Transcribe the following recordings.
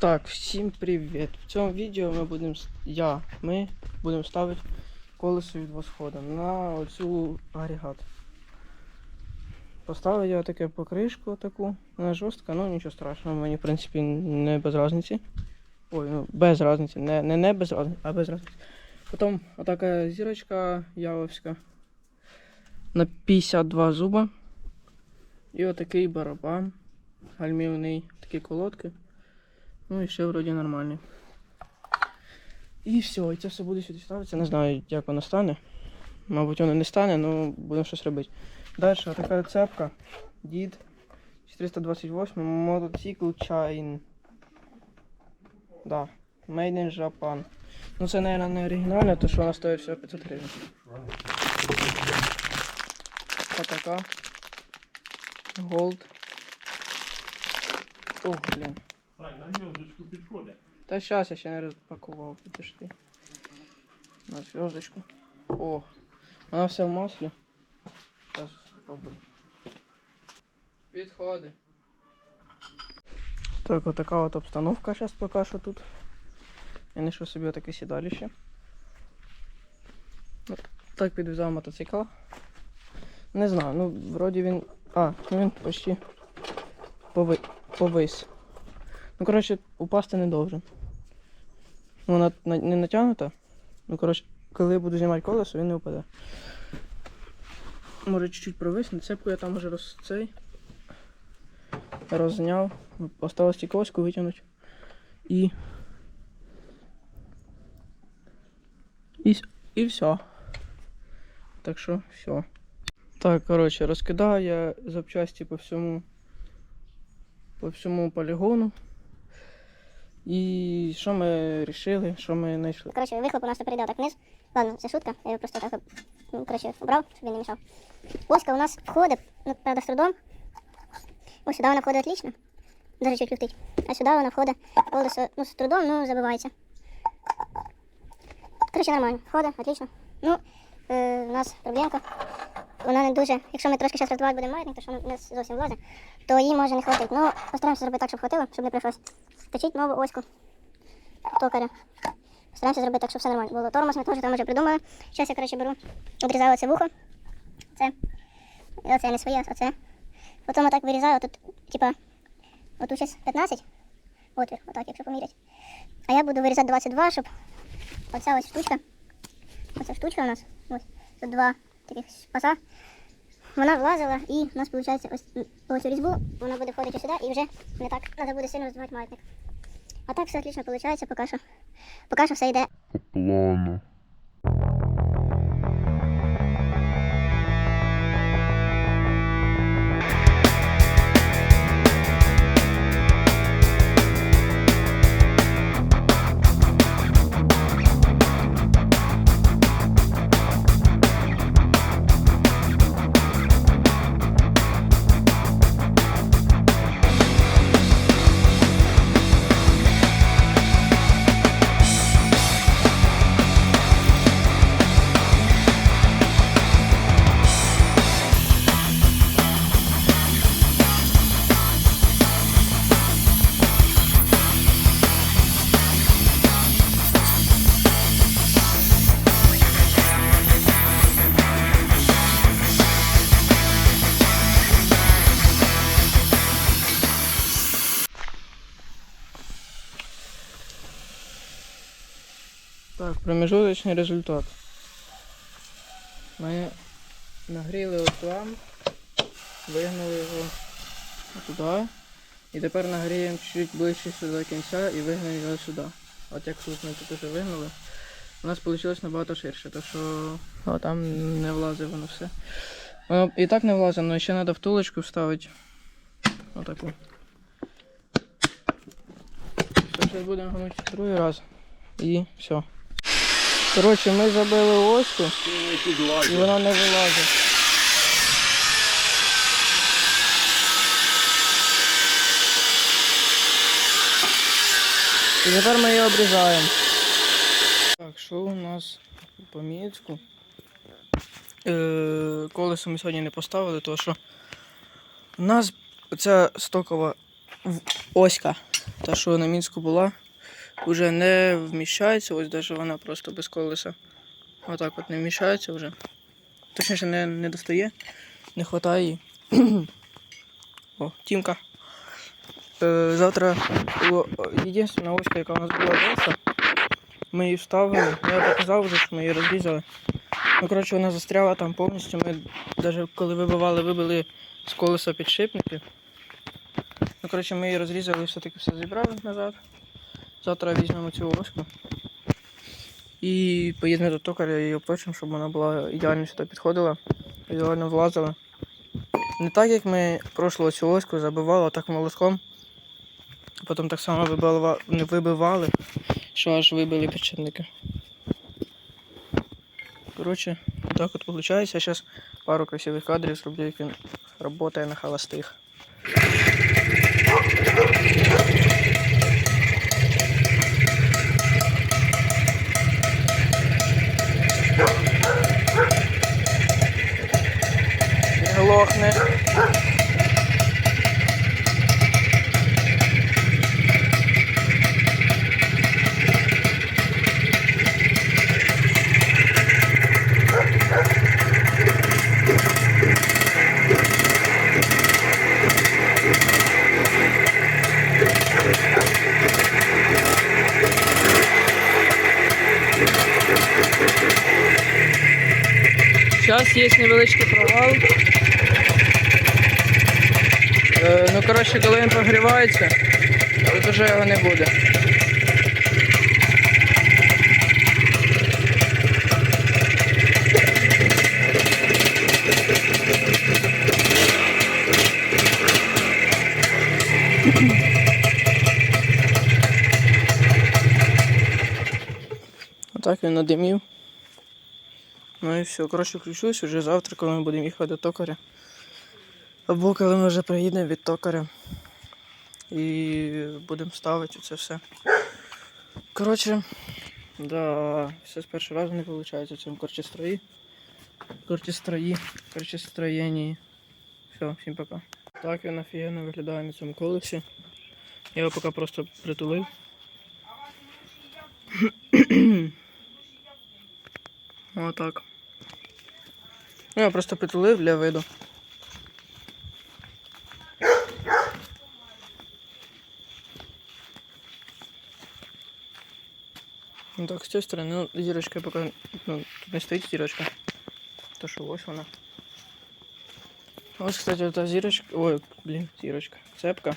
Так, всім привіт! В цьому відео ми будемо я, ми будемо ставити колесо від восходу на оцю агрегат. Поставив я таке покришку таку, вона жорстка, ну нічого страшного, мені в принципі не без різниці. Ой, ну без різниці, не, не, не без різниці, а без різниці. Потім отака зірочка явовська на 52 зуба. І отакий барабан гальмівний, такі колодки. Ну і ще вроді нормальний. І все, і це все буде сюди ставитися. Не знаю, як воно стане. Мабуть, воно не стане, але будемо щось робити. Далі така цепка. Дід 428 мотоцикл Чайн. Да. Made in Japan. Ну це, мабуть, не оригінальне, то що вона стоїть всього 500 гривень. Отака. Gold. Ох, блін. Так, на зв'язочку підходить. Та щас я ще не розпакував, підожди. На зв'язочку. О, вона вся в маслі. Зараз спробую. Підходи. Так, отака от обстановка зараз поки що тут. Я знайшов собі таке сідалище. От Так підв'язав мотоцикл. Не знаю, ну вроді він. А, ну він почти пови... повис. Ну, коротше, упасти не должен. Вона не натягнута. Ну, коротше, коли я буду знімати колесо, він не впаде. Може чуть-чуть провисне. Цепку я там вже роз цей. Розняв. Осталось тільки витягнути. І. І, і все. Так що все. Так, коротше, розкидав я запчасті по всьому. По всьому полігону. І що ми вирішили, що ми знайшли? Коротше, вихлоп у нас перейде так вниз. Ладно, це шутка. Я просто так ну, коротше, убрав, щоб він не мішав. Оська у нас входить, ну, правда, з трудом. Ось сюди вона входить отлично. Даже чуть люфтить. А сюди вона входить колесо, ну, з трудом, ну, забивається. Коротше, нормально. Входить, отлично. Ну, е, у нас проблемка. Вона не дуже. Якщо ми трошки зараз роздавати будемо маятник, то що не зовсім влазить, то їй може не хватить. Ну, постараємося зробити так, щоб хватило, щоб не прийшлось точити нову оську токаря. Стараємося зробити так, щоб все нормально було. Тормоз ми теж там вже придумали. Зараз я, коротше, беру, відрізаю оце вухо. Це. І оце не своє, оце. Потім отак вирізаю, тут, типа, отут зараз 15 отвір, отак, якщо поміряти. А я буду вирізати 22, щоб оця ось штучка. Оця штучка у нас. Ось. Тут два таких паса. Вона влазила і у нас виходить ось ось різьбу, вона буде входити сюди і вже не так треба буде сильно роздувати маятник. А так все отлично виходить, поки що. Поки що все йде по плану. Так, промежуточний результат. Ми нагріли оплам, вигнали його туди. І тепер нагріємо чуть ближче сюди до кінця і вигнемо його сюди. От як тут ми тут вже вигнали. У нас вийшло набагато ширше, тому що о, там не влазить воно все. Воно і так не влазить, але ще треба втулочку вставити. Отаку. Зараз будемо гнути другий раз. І все. Коротше, ми забили оську і вона не вилазить. І тепер ми її обрізаємо. Так, що у нас по Мінську? Е, колесо ми сьогодні не поставили, тому що у нас ця стокова оська та, що на мінську була, вже не вміщається. Ось навіть вона просто без колеса. Отак от не вміщається вже. Точніше, не, не достає, не вистачає її. О, Тімка. Е, завтра о, єдина оська, яка у нас була десь, ми її вставили. Я показав вже, що ми її розрізали. Ну, коротше, вона застряла там повністю. Ми навіть коли вибивали, вибили з колеса підшипники. Ну, коротше, ми її розрізали і все-таки все зібрали назад. Завтра візьмемо цю оську. І поїдемо до токаря і обточимо, щоб вона була ідеально сюди підходила, ідеально влазила. Не так, як ми прошлого цю оську забивали так молотком. Потім так само вибивали, не вибивали, що аж вибили підшипники. Коротше, так от виходить. Зараз пару красивих кадрів зроблю, як він працює на холостих. Не глохне. Зараз є невеличкий провал. Е, ну, коротше, коли він прогрівається, тут вже його не буде. Отак він надимів. Ну і все, коротше, включусь вже завтра, коли ми будемо їхати до токаря. Або коли ми вже приїдемо від токаря. І будемо ставити це все. Коротше, да, все з першого разу не виходить в цьому корчестрої. Корчестрої, корчестроєнні. Все, всім пока. Так він офігенно виглядає на цьому колесі. Я його поки просто притулив. Отак. Ну, я просто притулив для виду. Так, з цієї сторони, ну, зірочка поки ну, тут не стоїть зірочка. То що ось вона. Ось, кстати, та зірочка. Ой, блін, зірочка. Цепка.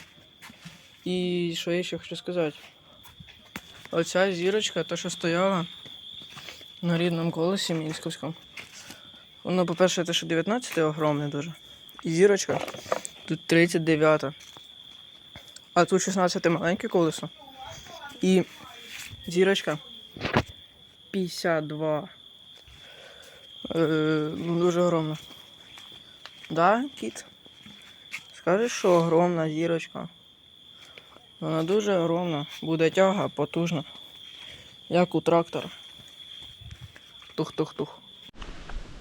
І що я ще хочу сказати? Оця зірочка, та що стояла на рідному колесі Мінськовському. Воно, по-перше, те, що 19 огромне дуже. І зірочка тут 39. А тут 16 маленьке колесо. І зірочка 52. Е, ну, дуже огромна. Да, кіт? Скажеш, що огромна зірочка. Вона дуже огромна. Буде тяга потужна. Як у трактора. Тух-тух-тух.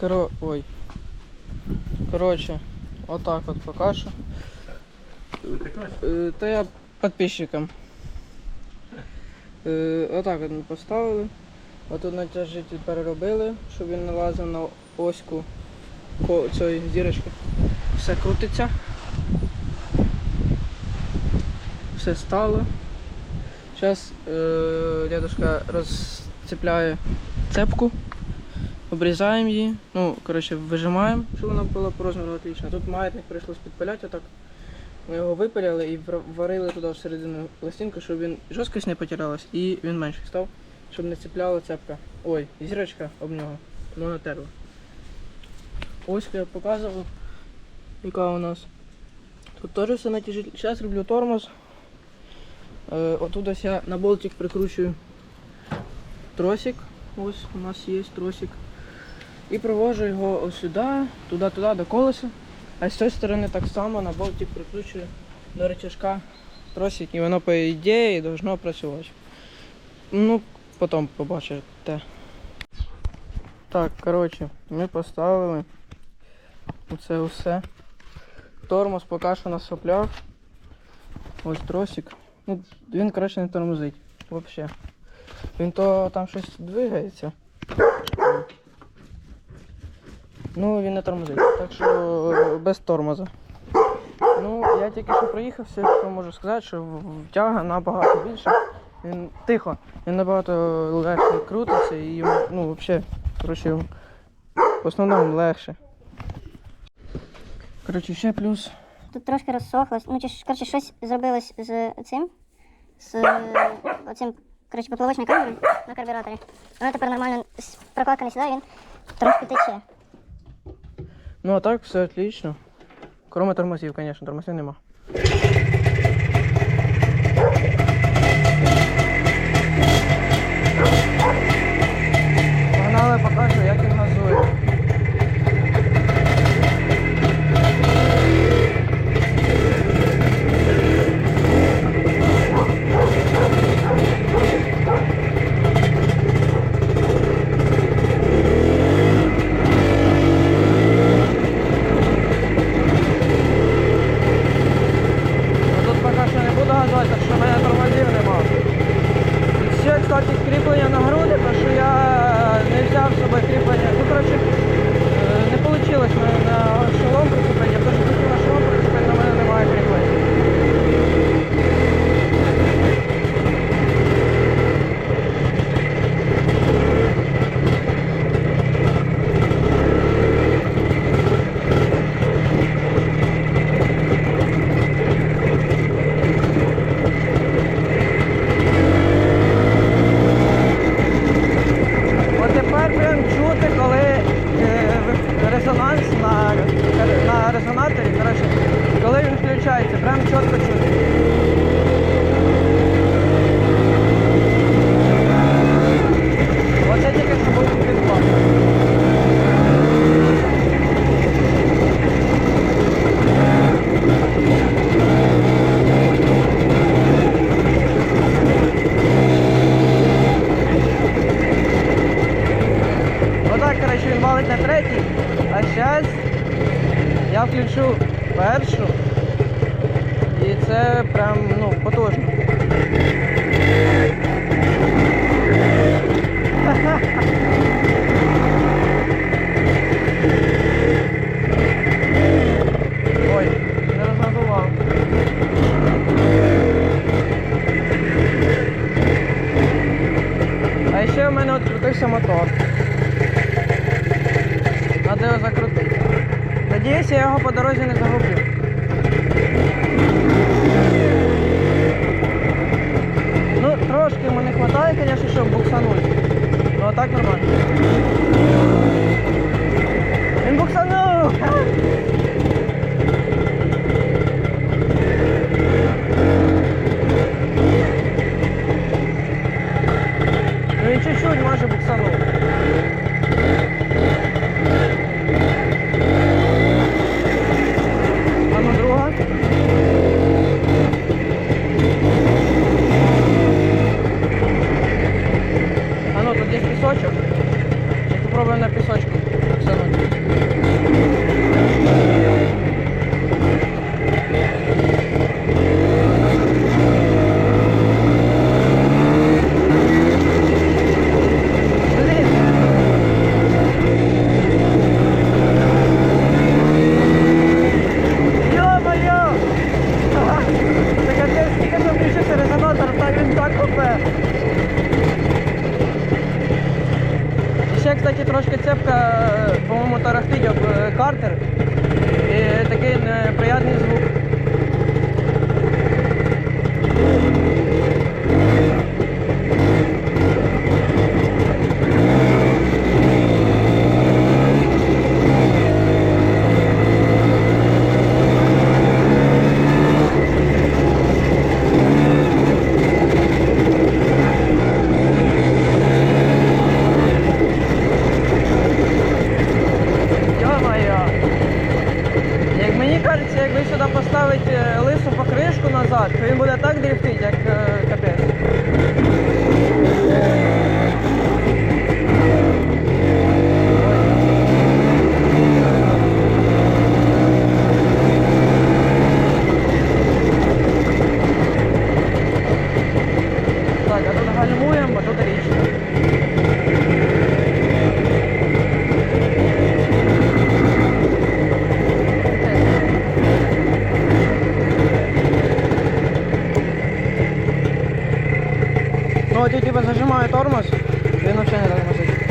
Коро... Ой. Короче, отак от поки що. Е, Та я підписчикам. Е, Отак от ми поставили. Отут натяжитель переробили, щоб він налазив на оську цієї зірочки. Все крутиться. Все стало. Зараз е, дядушка розцепляє цепку. Обрізаємо її, ну, коротше, вижимаємо, щоб вона була по розміру отлічна. Тут маятник прийшлось підпиляти отак. Ми його випиляли і варили туди всередину пластинку, щоб він жорсткість не потерялась і він менший став, щоб не цепляла цепка. Ой, зірочка об нього. Воно натерла. Ось я показував, яка у нас. Тут теж все натяжить. Зараз роблю тормоз. Е, отут ось я на болтик прикручую тросик. Ось у нас є тросик. І провожу його ось сюди, туди-туди, до колеса. А з цієї сторони так само на болтик прикручую до рычажка тросик, і воно, по ідеї, должно працювати. Ну, потім побачите. Так, коротше, ми поставили оце усе. Тормоз поки що на соплях. Ось тросик. Ну, він, коротше, не тормозить. Вообще. Він то там щось двигається. Ну, він не тормозить. Так що е, без тормоза. Ну, я тільки що проїхався, що можу сказати, що втяга набагато більше. Він тихо, він набагато легше крутиться і йому, ну, взагалі, коротше, в основному легше. Коротше, ще плюс. Тут трошки розсохлось. Ну, чи ж, коротше, щось зробилось з цим. З оцим, коротше, поплавочною камерою на карбюраторі. Воно тепер нормально прокладка не сідає, він трошки тече. Ну а так все отлично. Кроме тормозів, звісно, тормозів нема. А ще відкрутився мотор. Надо його закрутити. Надіюсь, я його по дорозі не загублю. Ну, трошки йому не вистачає, звісно, щоб буксануть. Ну а так нормально. Він буксанув! чуть-чуть може буксанув. А ну друга. А ну тут є пісочок. Сейчас попробуем на пісочку. Ну, от я типа зажимаю тормоз, він взагалі не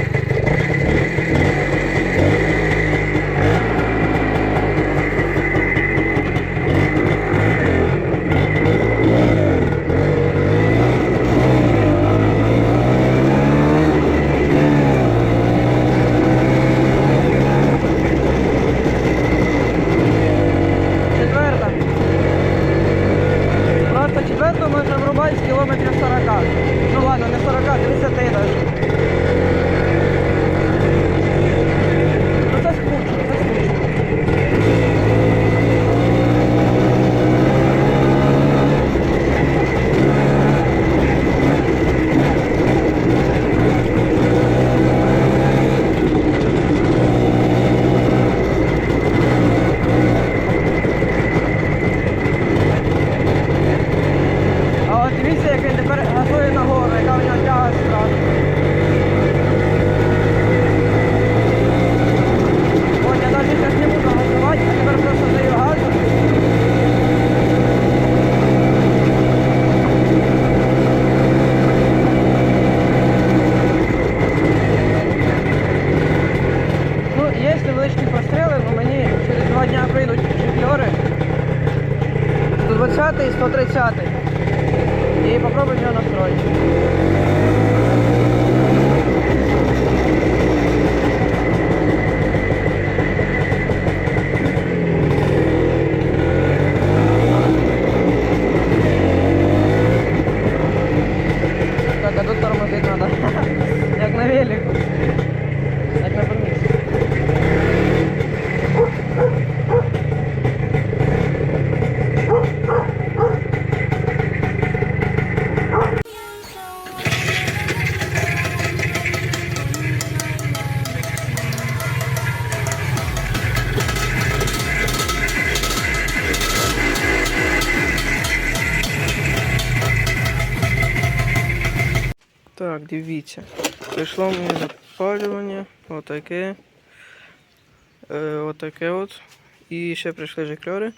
Прийшло мені запалювання, отаке. Е, отаке от. І ще прийшли жикльори.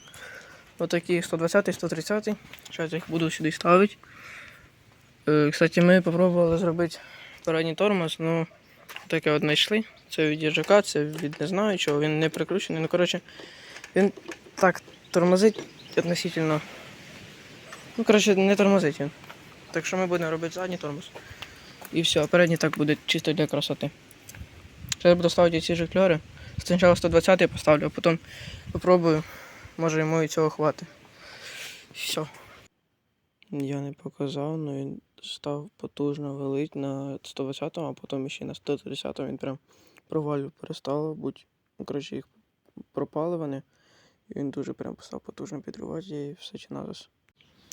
Отакі 120 130 Зараз їх буду сюди ставити. Е, кстати, ми спробували зробити передній тормоз, ну таке от знайшли. Це від їжака, це від не знаю чого, він не прикручений. Ну, коротше, він так тормозить относительно. Ну, коротше, не тормозить він. Так що ми будемо робити задній тормоз. І все, а передній так буде чисто для красоти. Зараз буду ставити ці жикльори. Спочатку 120 поставлю, а потім попробую. Може йому і цього хватить. Все. Я не показав, але він став потужно валить на 120, а потім ще на 130 він прям провалю перестало бути. Ну, Коротше, їх пропали вони. І він дуже прям став потужно підривати і все чи назас.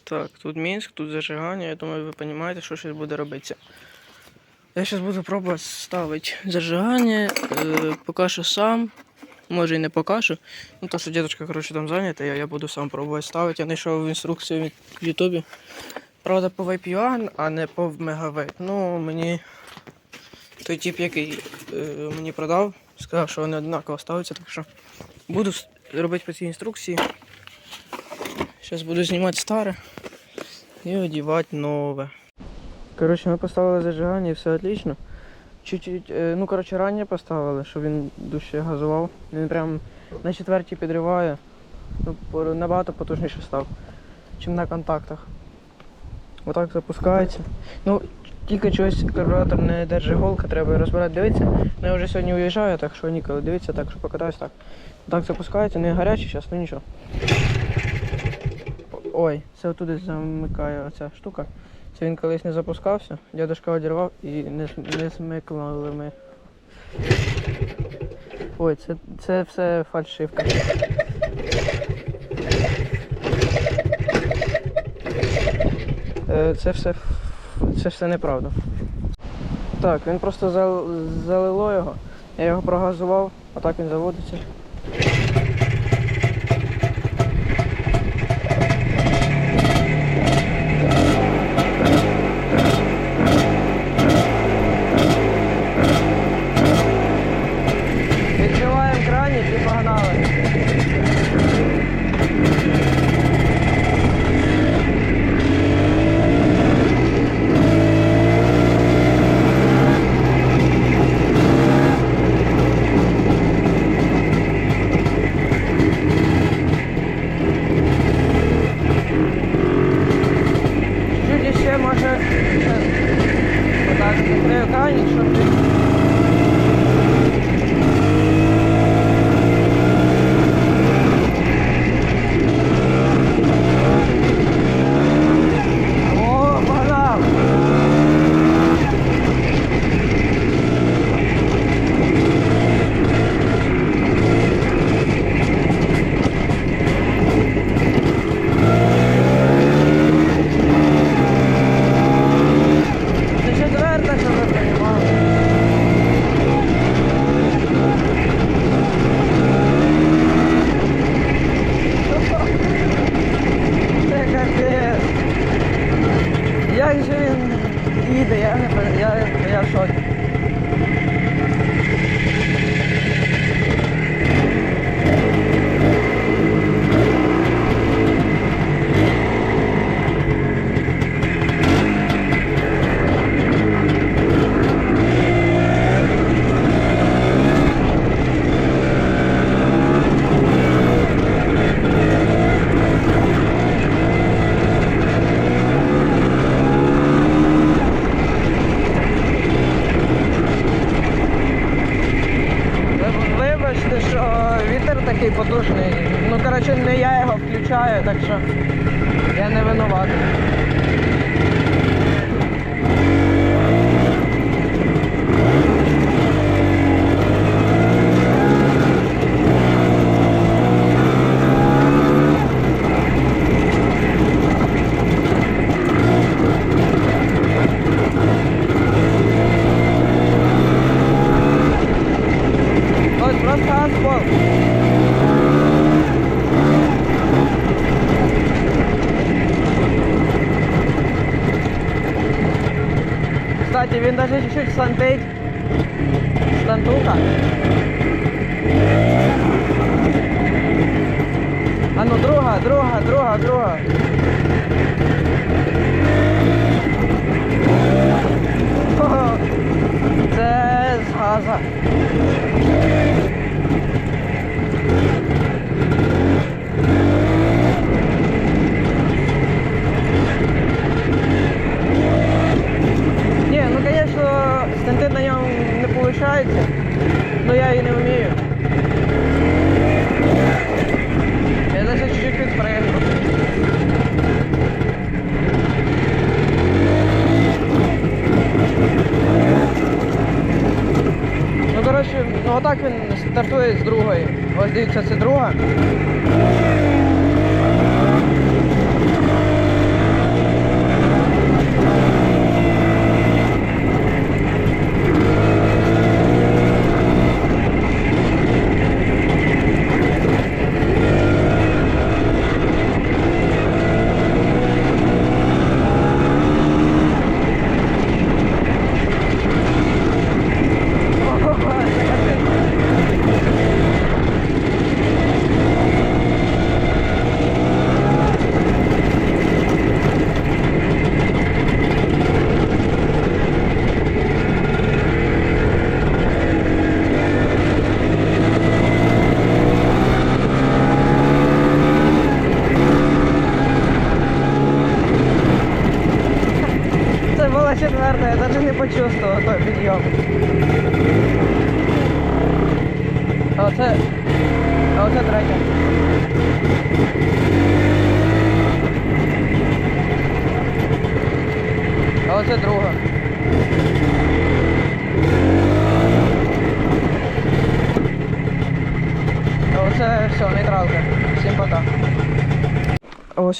Так, тут Мінськ, тут зажигання. Я думаю, ви розумієте, що щось буде робитися. Я зараз буду пробувати ставити зажигання, е, поки сам. Може і не поки що. Ну, то, що дідушка, коротше, там зайнята, я, я буду сам пробувати ставити. Я знайшов інструкцію в Ютубі. Правда, по VPN, а не по Мегавейт. Ну, мені той тип, який е, мені продав, сказав, що вони однаково ставляться, так що буду робити по цій інструкції. Зараз буду знімати старе і одівати нове. Коротше, ми поставили зажигання і все отлично. Чуть-чуть, е, ну коротше, раніше поставили, щоб він дужче газував. Він прям на четвертій підриває. Ну, набагато потужніше став, чим на контактах. Отак запускається. Ну, тільки чогось карбюратор не держить голка, треба розбирати, дивитися. Ну я вже сьогодні уїжджаю, так що ніколи дивитися, так що покатаюсь так. Так запускається, не гарячий зараз, ну нічого. Ой, це отуди замикає оця штука. Це він колись не запускався, дядушка одірвав і не, не смикнули ми. Ой, це, це все фальшивка. Е, Це все, це все неправда. Так, він просто зал- залило його. Я його прогазував, а так він заводиться. Slanpage Slantuka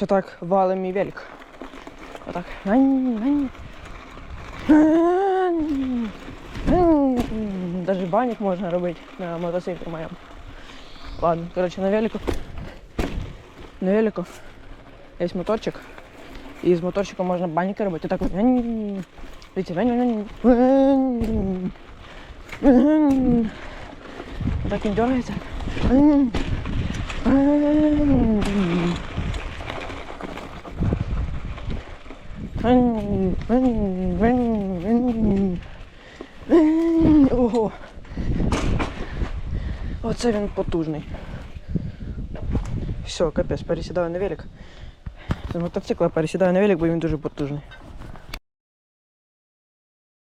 Короче, так валим мій велик. Отак. Даже баник можна робити на мотоциклі моєму. Ладно, короче, на велику. На велику є моторчик. І з моторчиком можна баніки робити. Так Так він дергається. Ого! Оце він потужний. Все, капець, пересідаю на велик. З мотоцикла пересідаю на велик, бо він дуже потужний.